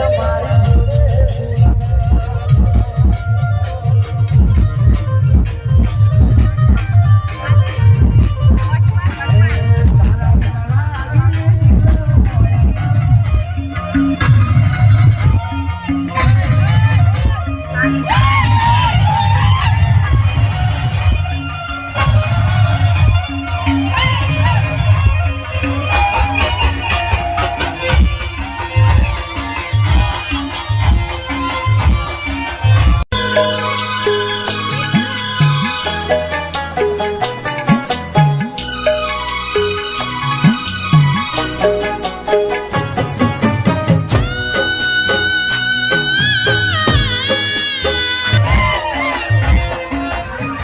তোমার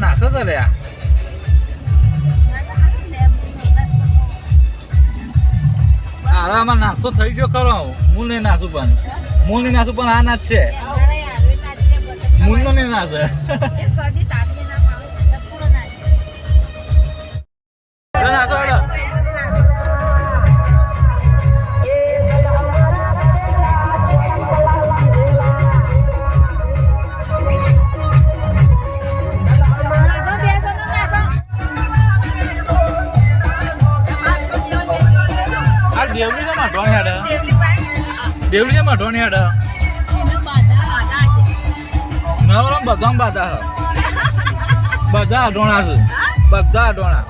નાસો તો આ. આરામાં નાસ્તો થઈ ગયો ખરો. મૂળ નહીં નાસું પણ મૂળ નહીં નાસું પણ આ નાચ છે. મૂળનો નહીં નાચ નાસો દેવલી છે માં ઢોણ હેડ? દેવલી છે માં ઢોણ હેડ? નવરમ બધા બાધા બધા ઢોણા છે. બધા ઢોણા.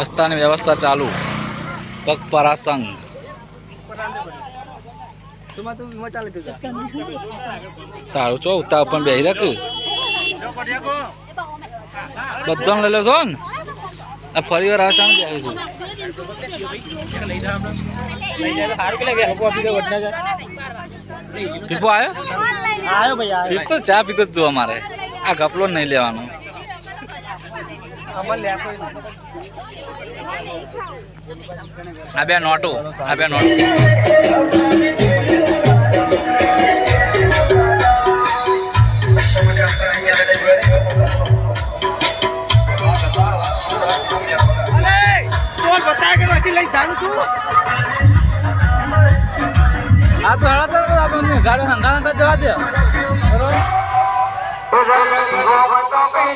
રસ્તાની વ્યવસ્થા ચાલુ. પગપરા સંઘ તારું ચો ઉતા પણ બેહી રાખ. બધા લઈ લો છો ને? આ ફરી વાર આસામ બેહીશું પીપો આવ્યો પીપો, ચા પીતો જ જો અમારે. આ કપલો નહીં લેવાનો. આ બે નોટો આ બે નોટો. આ તો હળા તો આપણને ગાડી હંગા હંગા જવા દે. બરોબર? ગોવતો કઈ